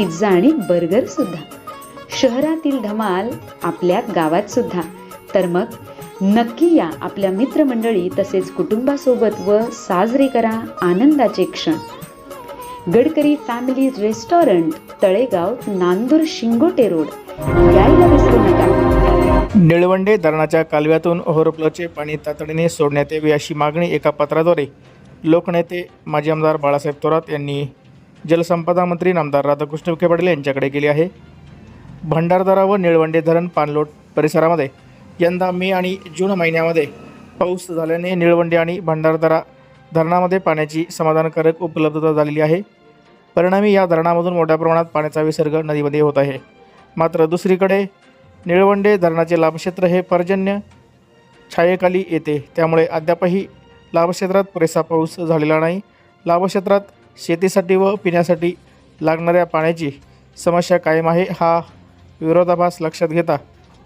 Pizza आणि burger सुद्धा. शहरातील धमाल आपल्या गावात सुद्धा. तर मग नक्की या आपल्या मित्रमंडळी तसेच कुटुंबासोबत व साजरे करा आनंदाचे क्षण. Gadkari family restaurant Talegaon Nandur Shingote road. यायला विसरू नका. निळवंडे धरणाच्या कालव्यातून ओव्हरफ्लोचे पाणी तातडीने सोडण्यात यावे अशी मागणी एका पत्राद्वारे लोकनेते माजी आमदार बाळासाहेब थोरात यांनी जलसंपदा मंत्री नामदार राधाकृष्ण विखे पाटील यांच्याकडे केली आहे. भंडारदरा व निळवंडे धरण पाणलोट परिसरामध्ये यंदा मे आणि जून महिन्यामध्ये पाऊस झाल्याने निळवंडे आणि भंडारदरा धरणामध्ये पाण्याची समाधानकारक उपलब्धता झालेली आहे. परिणामी या धरणामधून मोठ्या प्रमाणात पाण्याचा विसर्ग नदीमध्ये होत आहे. मात्र दुसरीकडे निळवंडे धरणाचे लाभक्षेत्र हे पर्जन्य छायेखाली येते. त्यामुळे अद्यापही लाभक्षेत्रात पुरेसा पाऊस झालेला नाही. लाभक्षेत्रात शेतीसाठी व पिण्यासाठी लागणाऱ्या पाण्याची समस्या कायम आहे हा विरोधाभास लक्षात घेता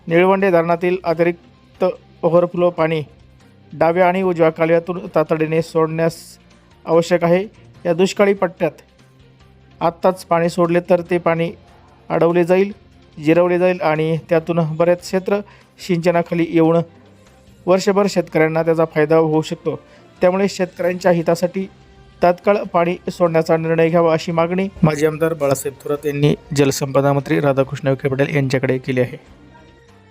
निळवंडे धरणातील अतिरिक्त ओव्हरफ्लो पाणी डाव्या आणि उजव्या कालव्यातून तातडीने सोडण्यास आवश्यक आहे. या दुष्काळी पट्ट्यात आत्ताच पाणी सोडले तर ते पाणी अडवले जाईल जिरवले जाईल आणि त्यातून बरेच क्षेत्र सिंचनाखाली येऊन वर्षभर शेतकऱ्यांना त्याचा फायदा होऊ शकतो. त्यामुळे शेतकऱ्यांच्या हितासाठी तात्काळ पाणी सोडण्याचा निर्णय घ्यावा अशी मागणी माजी आमदार बाळासाहेब थोरात यांनी जलसंपदा मंत्री राधाकृष्ण विखे पटेल यांच्याकडे केली आहे.